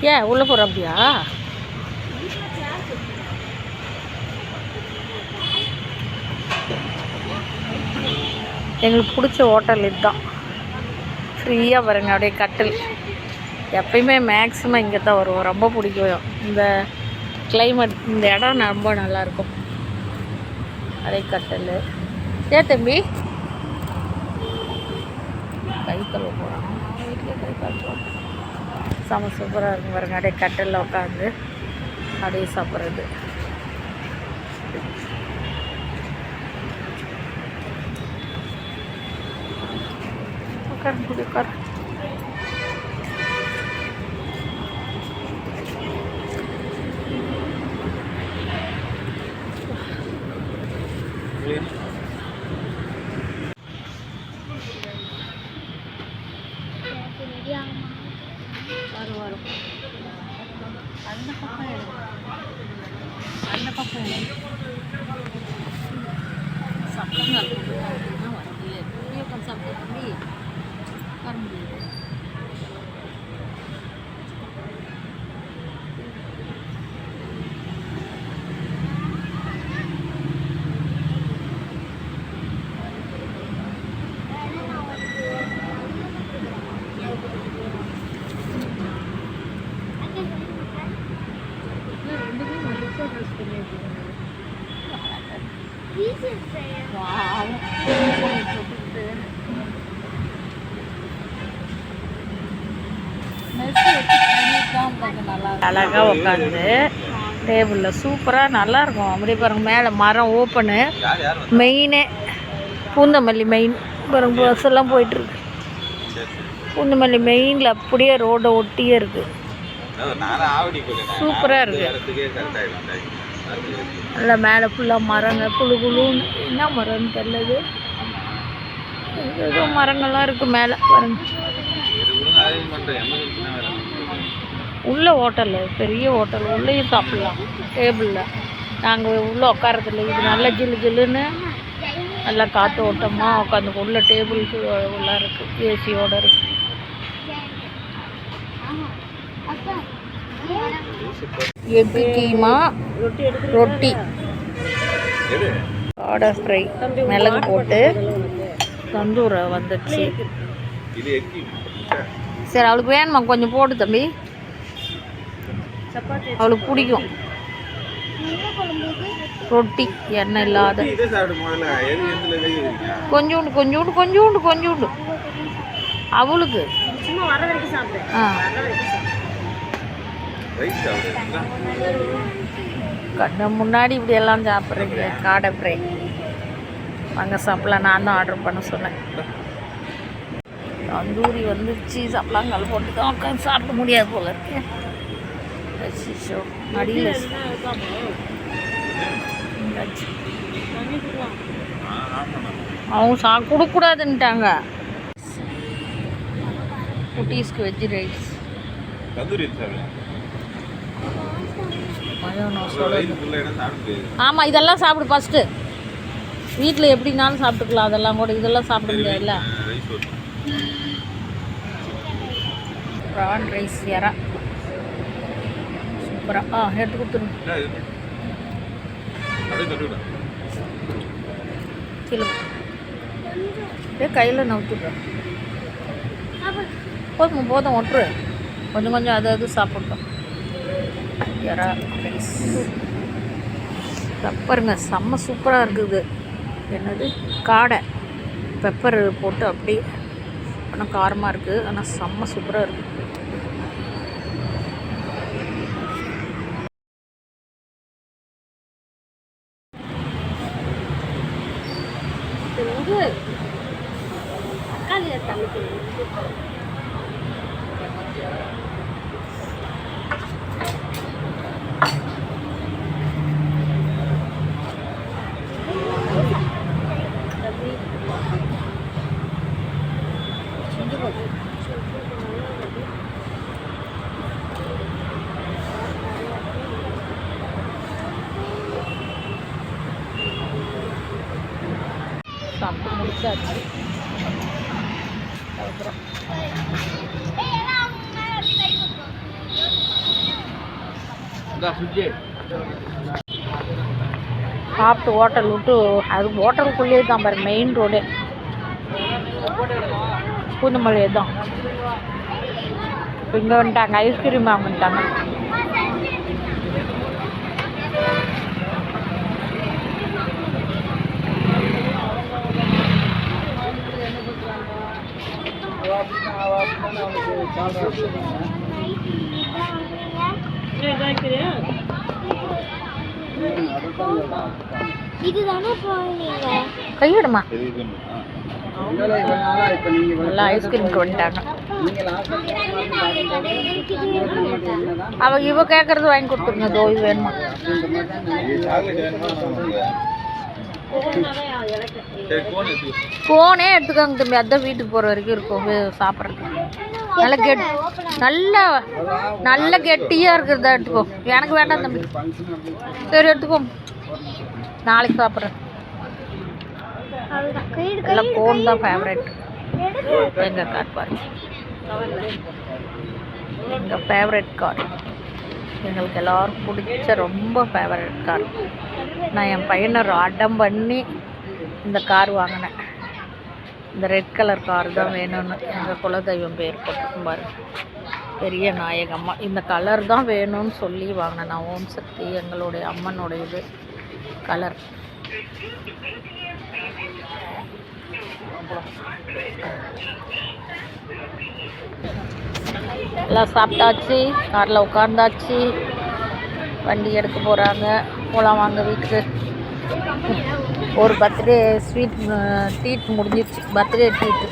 ஏன் உள்ளே போகிற அப்படியா? எங்களுக்கு பிடிச்ச ஹோட்டல் இதுதான். ஃப்ரீயாக பாருங்க அப்படியே கட்டில். எப்பயுமே மேக்ஸிமம் இங்கே தான் வருவோம். ரொம்ப பிடிக்கும். இந்த கிளைமேட் இந்த இடம் ரொம்ப நல்லாயிருக்கும் அதே கட்டில். ஏ தம்பி? கை கழுவ போகிறான் வீட்டில் கை கழுவோம் செம சூப்பராக இருக்கும் பாருங்க. அப்படியே கட்டலில் உட்காந்து அப்படியே சாப்பிட்றது. உட்காந்து இப்படி சப்பளங்கால் போட்டு அழகாக உட்காந்து டேபிளில் சூப்பராக நல்லாயிருக்கும் அப்படியே பாருங்க மேலே மரம் ஓப்பனு மெயினே பூந்தமல்லி மெயின் பாருங்க பஸ் எல்லாம் போயிட்டுருக்கு. பூந்தமல்லி மெயினில் அப்படியே ரோடை ஒட்டியே இருக்குது சூப்பரா இருக்கு. நல்லா மேலே ஃபுல்லாக மரங்க குழு குழுன்னு. என்ன மரம்னு தெரியலது. ஏதோ மரங்கள்லாம் இருக்குது மேலே பாருங்க. உள்ள ஹோட்டலு பெரிய ஹோட்டல் உள்ளேயும் சாப்பிட்லாம் டேபிளில் நாங்கள் உள்ளே உட்காரதில்ல இது நல்லா ஜில்லு ஜில்லுன்னு நல்லா காற்று ஓட்டமாக உட்காந்து உள்ள டேபிளுக்கு உள்ள இருக்குது ஏசியோட இருக்குது எக்கு கீமா ரொட்டி. காடை ஃப்ரை. மிளகு போட்டு. தந்தூரை வந்துடுச்சு. சரி அவளுக்கு வேணுமா? கொஞ்சம் போடு தம்பி. அவளுக்கு பிடிக்கும். ரொட்டி எண்ணெய் இல்லாத. கொஞ்சோண்டு கொஞ்சோண்டு கொஞ்சோண்டு கொஞ்சோண்டு. அவளுக்கு. ஆ வர வரைக்கும் சாப்பிடு. கண்ணு முன்னாடி இப்படி எல்லாம் சாப்பிட்றீங்க காடை ஃப்ரை. வாங்க சாப்பிடலாம். நான் தான் ஆர்டர் பண்ண சொன்னேன். தந்தூரி வந்துருச்சு சாப்பிடலாம் போட்டு தான் உட்காந்து சாப்பிட முடியாது போல இருக்கு. அச்சச்சோ, அடியில். அவங்க சா கொடுக்கூடாதுன்ட்டாங்க. குட்டீஸ்க்கு வெஜ் ரைஸ் மயோனோஸோட ஆமாம் இதெல்லாம் சாப்பிடு ஃபஸ்ட்டு வீட்டில் எப்படினாலும் சாப்பிட்டுக்கலாம் அதெல்லாம் கூட இதெல்லாம் சாப்பிட முடியாதுல்ல ப்ரான் ரைஸ் எறா சூப்பராக ஆ. எடுத்து கொடுத்துருங்க. ஏ கையில் நவுத்துடுறேன் போதும் போதும் ஒட்டுரு. கொஞ்சம் கொஞ்சம் அது அது சாப்பிட்டோம் எறா பெப்பருங்க செம்ம சூப்பராக இருக்குது. என்னது? காடை. பெப்பர் போட்டு அப்படியே ஆனால் காரமாக இருக்குது ஆனால் செம்ம சூப்பராக இருக்குது தக்காளி தள்ளிக்கு சாப்பிட்டு முடிச்சாச்சு. அதுக்கப்புறம். சாப்பிட்டு ஹோட்டல் விட்டு அது ஹோட்டலுக்குள்ளேயே தான் பாரு மெயின் ரோடு பூந்தமல்லி தான் இங்கே வந்துட்டாங்க ஐஸ்கிரீம் வாங்கிட்டாங்க. கையிடுமா? எல்லாம் ஐஸ்கிரீம்க்கு வந்துட்டாங்க. அவ இவ கேட்கறது வாங்கி கொடுத்துருங்க. தோ இது வேணுமா? ஃபோனே எடுத்துக்கோங்க தம்பி. அதான் வீட்டுக்கு போகிற வரைக்கும் இருக்கும். சாப்பிட்றதுக்கு. நல்ல கெட் நல்ல நல்ல கெட்டியாக இருக்கிறதா எடுத்துக்கோ. எனக்கு வேண்டாம் தம்பி. சரி எடுத்துக்கோ. நாளைக்கு சாப்பிட்றேன். எல்லாம் ஃபோன் தான் ஃபேவரட் எங்கள் கார் பாருங்க. எங்கள் ஃபேவரட் கார் எங்களுக்கு எல்லாருக்கும் பிடிச்ச ரொம்ப ஃபேவரட் கார் நான் என் பையனை அடம் பண்ணி இந்த கார் வாங்கினேன். இந்த ரெட் கலர் கார் தான் வேணும்னு. எங்கள் குலதெய்வம் பேர் போட்டிருக்கும் பெரிய நாயகம்மா இந்த கலர் தான் வேணும்னு சொல்லி வாங்கினேன். நான் ஓம் சக்தி எங்களுடைய அம்மனுடைய இது கலர் எல்லாம் சாப்பிட்டாச்சு காரில் உட்காந்தாச்சு வண்டி எடுக்க போகிறாங்க போகலாம் வாங்க வீட்டுக்கு. ஒரு பர்த்டே ஸ்வீட் ட்ரீட் முடிஞ்சிருச்சு. Birthday treat